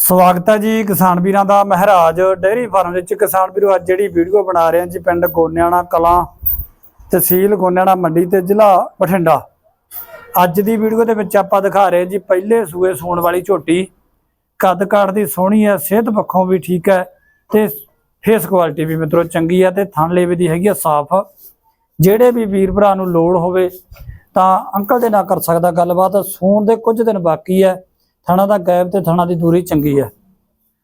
ਸਵਾਗਤ ਹੈ ਜੀ ਕਿਸਾਨ ਵੀਰਾਂ ਦਾ ਮਹਾਰਾਜ ਡੇਅਰੀ ਫਾਰਮ ਵਿੱਚ। ਕਿਸਾਨ ਵੀਰੋ, ਅੱਜ ਜਿਹੜੀ ਵੀਡੀਓ ਬਣਾ ਰਹੇ ਹਾਂ ਜੀ ਪਿੰਡ ਗੋਨਿਆਣਾ ਕਲਾਂ ਤਹਿਸੀਲ ਗੋਨਿਆਣਾ ਮੰਡੀ ਤੇ ਜ਼ਿਲ੍ਹਾ ਬਠਿੰਡਾ। ਅੱਜ ਦੀ ਵੀਡੀਓ ਦੇ ਵਿੱਚ ਆਪਾਂ ਦਿਖਾ ਰਹੇ ਜੀ ਪਹਿਲੇ ਸੂਏ ਸੂਣ ਵਾਲੀ ਝੋਟੀ। ਕੱਦ ਕਾਠ ਦੀ ਸੋਹਣੀ ਹੈ, ਸਿਹਤ ਪੱਖੋਂ ਵੀ ਠੀਕ ਹੈ ਤੇ ਫੇਸ ਕੁਆਲਿਟੀ ਵੀ ਮਿੱਤਰੋ ਚੰਗੀ ਹੈ ਤੇ ਥਣ ਲੇਵੇ ਦੀ ਹੈਗੀ ਆ ਸਾਫ਼। ਜਿਹੜੇ ਵੀ ਵੀਰ ਭਰਾ ਨੂੰ ਲੋੜ ਹੋਵੇ ਤਾਂ ਅੰਕਲ ਦੇ ਨਾਲ ਕਰ ਸਕਦਾ ਗੱਲਬਾਤ। ਸੂਣ ਦੇ ਕੁਝ ਦਿਨ ਬਾਕੀ ਹੈ। ਥਾਣਾ ਦਾ ਗੈਪ ਤੇ ਥਾਣਾ ਦੀ ਦੂਰੀ ਚੰਗੀ ਹੈ।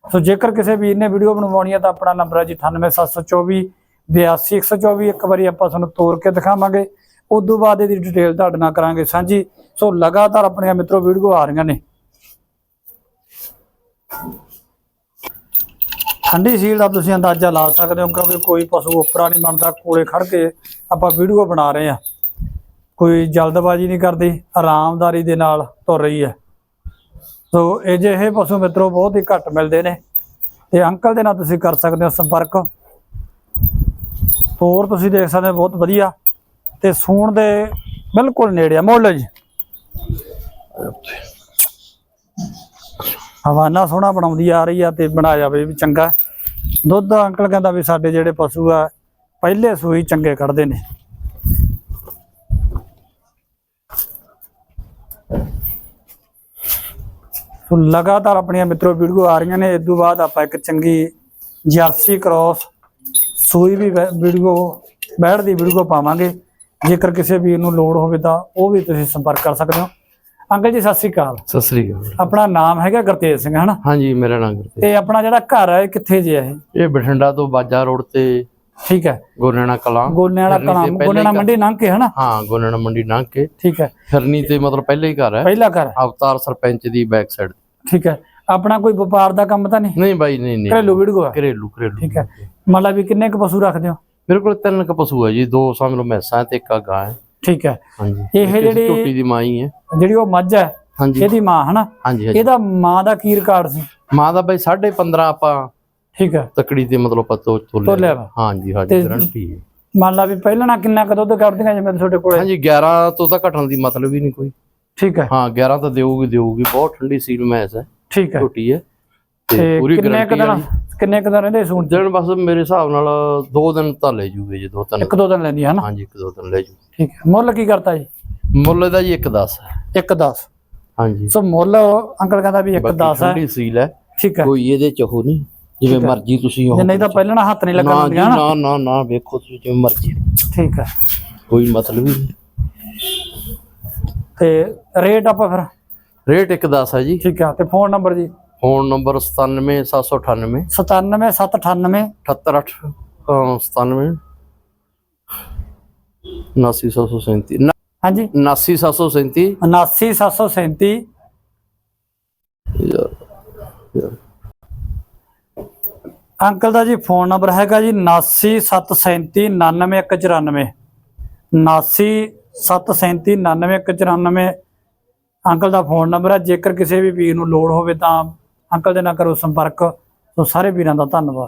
ਸੋ ਜੇਕਰ ਕਿਸੇ ਵੀਰ ਨੇ ਵੀਡੀਓ ਬਣਵਾਉਣੀ ਹੈ ਤਾਂ ਆਪਣਾ ਨੰਬਰ ਹੈ ਜੀ 98724 82124 ਇੱਕ ਵਾਰੀ ਆਪਾਂ ਤੁਹਾਨੂੰ ਤੋੜ ਕੇ ਦਿਖਾਵਾਂਗੇ। ਉਸ ਤੋਂ ਬਾਅਦ ਇਹਦੀ ਡਿਟੇਲ ਤੁਹਾਡੇ ਨਾਲ ਕਰਾਂਗੇ ਸਾਂਝੀ। ਸੋ ਲਗਾਤਾਰ ਆਪਣੀਆਂ ਮਿੱਤਰੋ ਵੀਡੀਓ ਆ ਰਹੀਆਂ ਨੇ। ਠੰਡੀ ਸੀਲ ਦਾ ਤੁਸੀਂ ਅੰਦਾਜ਼ਾ ਲਾ ਸਕਦੇ ਹੋ ਕਿਉਂਕਿ ਕੋਈ ਪਸ਼ੂ ਉਪਰਾ ਨਹੀਂ ਬਣਦਾ ਕੋਲੇ ਖੜ ਕੇ ਆਪਾਂ ਵੀਡੀਓ ਬਣਾ ਰਹੇ ਆ ਕੋਈ ਜਲਦਬਾਜ਼ੀ ਨਹੀਂ ਕਰਦੀ, ਆਰਾਮਦਾਰੀ ਦੇ ਨਾਲ ਤੁਰ ਰਹੀ ਹੈ। ਸੋ ਇਹ ਜਿਹੇ ਪਸ਼ੂ ਮਿੱਤਰੋ ਬਹੁਤ ਹੀ ਘੱਟ ਮਿਲਦੇ ਨੇ। ਤੇ ਅੰਕਲ ਦੇ ਨਾਲ ਤੁਸੀਂ ਕਰ ਸਕਦੇ ਹੋ ਸੰਪਰਕ। ਹੋਰ ਤੁਸੀਂ ਦੇਖ ਸਕਦੇ ਹੋ ਬਹੁਤ ਵਧੀਆ ਤੇ ਸੂਣ ਦੇ ਬਿਲਕੁਲ ਨੇੜੇ ਆ। ਮੁੱਲ ਜੀ। ਹਵਾਨਾ ਸੋਹਣਾ ਬਣਾਉਂਦੀ ਆ ਰਹੀ ਆ ਤੇ ਬਣਾ ਜਾਵੇ ਵੀ ਚੰਗਾ। ਦੁੱਧ ਅੰਕਲ ਕਹਿੰਦਾ ਵੀ ਸਾਡੇ ਜਿਹੜੇ ਪਸ਼ੂ ਆ, ਪਹਿਲੇ ਸੂਈ ਚੰਗੇ ਕੱਢਦੇ ਨੇ। ਸੋ ਲਗਾਤਾਰ ਆਪਣੀਆਂ ਮਿੱਤਰੋ ਵੀਡੀਓ ਆ ਰਹੀਆਂ ਨੇ। ਇਸ ਤੋਂ ਬਾਅਦ ਆਪਾਂ ਇੱਕ ਚੰਗੀ ਜਰਸੀ ਕ੍ਰਾਸ ਸੂਈ ਵੀ ਵੀਡੀਓ ਬੈੜ ਦੀ ਵੀਡੀਓ ਪਾਵਾਂਗੇ। ਜੇਕਰ ਕਿਸੇ ਵੀਰ ਨੂੰ ਲੋੜ ਹੋਵੇ ਤਾਂ ਉਹ ਵੀ ਤੁਸੀਂ ਸੰਪਰਕ ਕਰ ਸਕਦੇ ਹੋ। ਅੰਕਲ ਜੀ ਸਤਿ ਸ੍ਰੀ ਅਕਾਲ। ਸਤਿ ਸ੍ਰੀ ਅਕਾਲ। ਆਪਣਾ ਨਾਮ ਹੈਗਾ ਗੁਰਤੇਜ ਸਿੰਘ ਹਨਾ ਹਾਂਜੀ ਮੇਰਾ ਨਾਮ ਗੁਰਤੇਜ। ਤੇ ਆਪਣਾ ਜਿਹੜਾ ਘਰ ਹੈ ਕਿੱਥੇ ਜੇ ਹੈ? ਇਹ ਇਹ ਬਠਿੰਡਾ ਤੋਂ ਬਾਜਾ ਰੋਡ ਤੇ ਠੀਕ ਹੈ। ਗੋਨੇਣਾ ਕਲਾਂ। ਗੋਨੇ ਵਾਲਾ ਫਿਰਨੀ ਤੇ ਕਲਾਂ ਪਹਿਲਾਂ ਗੋਨੇ ਵਾਲਾ ਹੀ ਮੰਡੀ ਲੰਘ ਕੇ ਹਨਾ? ਹਾਂ ਗੋਨੇਣਾ ਮੰਡੀ ਲੰਘ ਕੇ। ਠੀਕ ਹੈ। ਫਿਰਨੀ ਤੇ ਮਤਲਬ ਪਹਿਲੇ ਹੀ ਘਰ ਹੈ। ਪਹਿਲਾ ਘਰ। ਅਵਤਾਰ ਸਰਪੰਚ ਦੀ ਬੈਕ ਸਾਈਡ ਠੀਕ ਹੈ। ਆਪਣਾ ਕੋਈ ਵਪਾਰ ਦਾ ਕੰਮ ਤਾਂ ਨਹੀਂ? ਨਹੀਂ ਬਾਈ ਨਹੀਂ ਨਹੀਂ। ਘਰੇਲੂ ਵੀਡੀਓ ਘਰੇਲੂ ਘਰੇਲੂ। ਠੀਕ ਹੈ। ਮਤਲਬ ਵੀ ਕਿੰਨੇ ਕੁ ਪਸ਼ੂ ਰੱਖਦੇ ਹੋ? ਮੇਰੇ ਕੋਲ ਤਿੰਨ ਕ ਪਸ਼ੂ ਹੈ ਜੀ ਦੋ ਸਮਝ ਲਓ ਮੈਸਾਂ ਤੇ ਇੱਕ ਗਾਂ ਹੈ। ਠੀਕ ਹੈ। ਹਾਂਜੀ। ਇਹ ਜਿਹੜੀ- ਝੋਟੀ ਦੀ ਮਾਂ ਹੀ ਹੈ। ਜਿਹੜੀ ਉਹ ਮੱਝ ਹੈ ਹਾਂਜੀ। ਇਹਦੀ ਮਾਂ ਹਨਾ? ਇਹਦਾ ਮਾਂ ਦਾ ਕੀ ਰਿਕਾਰਡ ਸੀ? ਮਾਂ ਦਾ ਬਾਈ 15.5 ਆਪਾਂ ਠੀਕ ਹੈ। ਤਕੜੀ ਤੇ ਮਤਲਬ ਪਤੋ ਤੋਲਿਆ ਵਾ। ਹਾਂਜੀ ਤੇ- ਹਾਂਜੀ ਗਰੰਟੀ ਹੈ। ਮੰਨ ਲਾ ਵੀ ਪਹਿਲਾਂ ਨਾ ਕਿੰਨਾ ਕੁ ਦੁੱਧ ਕੱਢਦੀਆਂ ਜਿਵੇਂ ਤੁਹਾਡੇ ਕੋਲੇ? ਹਾਂਜੀ 11 ਤੋਂ ਤਾਂ ਘਟਣ ਦੀ ਮਤਲਬ ਹੀ ਨਹੀਂ ਕੋਈ। ਠੀਕ ਹੈ। ਹਾਂ 11 ਤਾਂ ਦੇਊਗੀ ਦੇਊਗੀ। ਬਹੁਤ ਠੰਡੀ ਸੀਲ ਮੈਸ ਹੈ। ਠੀਕ ਹੈ। ਝੋਟੀ ਹੈ। ਤੇ ਤੇ ਪੂਰੀ ਕਿੰਨੇ ਕੁ ਗਾਰੰਟੀ ਦਿਨ ਵਾਲੀ ਕਿੰਨੇ ਕੁ ਦਿਨ ਰਹਿੰਦੇ ਸੂਣ ਦਿਨ ਬਸ ਮੇਰੇ ਹਿਸਾਬ ਨਾਲ 2 ਦਿਨ ਤਾਂ ਲੈ ਜੂਗੇ ਜੀ ਦੋ ਤਿੰਨ। ਇੱਕ ਦੋ ਦਿਨ ਲੈਂਦੀ ਹੈ ਹਨਾ ਹਾਂਜੀ ਇੱਕ ਦੋ ਦਿਨ ਲੈ ਜੂ। ਠੀਕ ਹੈ। ਮੁੱਲ ਕੀ ਕਰਤਾ ਜੀ? ਮੁੱਲ ਇਹਦਾ ਜੀ 1.10 ਹੈ। ਇੱਕ 10 ਹਾਂਜੀ। ਸੋ ਮੁੱਲ ਅੰਕਲ ਕਹਿੰਦਾ ਵੀ ਇੱਕ ਬਾਕੀ 10 ਹੈ। ਠੰਡੀ ਸੀਲ ਹੈ। ਠੀਕ ਹੈ। ਕੋਈ ਇਹਦੇ ਚ ਉਹ ਨਹੀਂ। ਜਿਵੇਂ ਮਰਜ਼ੀ ਤੁਸੀਂ ਜੇ ਨਹੀਂ ਤਾਂ ਪਹਿਲਾਂ ਨਾ ਹੱਥ ਨਹੀਂ ਲੱਗਣ ਨਾ ਜੀ ਦਿੰਦੀਆਂ ਹਨਾ? ਨਾ ਨਾ ਨਾ ਵੇਖੋ ਤੁਸੀਂ ਜਿਵੇਂ ਮਰਜ਼ੀ। ਠੀਕ ਹੈ। ਕੋਈ ਮਤਲਬ ਹੀ ਨਹੀਂ। ਤੇ ਰੇਟ ਆਪਾਂ ਫਿਰ? ਰੇਟ 1.10 ਹੈ ਜੀ। ਠੀਕ ਹੈ ਤੇ ਫੋਨ ਨੰਬਰ ਜੀ? ਫੋਨ ਨੰਬਰ 97798 97798 788 97 99737 ਹਾਂਜੀ। 99737 79737 ਅੰਕਲ ਦਾ ਜੀ ਫੋਨ ਨੰਬਰ ਹੈਗਾ ਜੀ 8973399194 8973399194 ਅੰਕਲ ਦਾ ਫੋਨ ਨੰਬਰ ਹੈ ਜੇਕਰ ਕਿਸੇ ਵੀ ਵੀਰ ਨੂੰ ਲੋੜ ਹੋਵੇ ਤਾਂ ਅੰਕਲ ਦੇ ਨਾਲ ਕਰੋ ਸੰਪਰਕ। ਸੋ ਸਾਰੇ ਵੀਰਾਂ ਦਾ ਧੰਨਵਾਦ।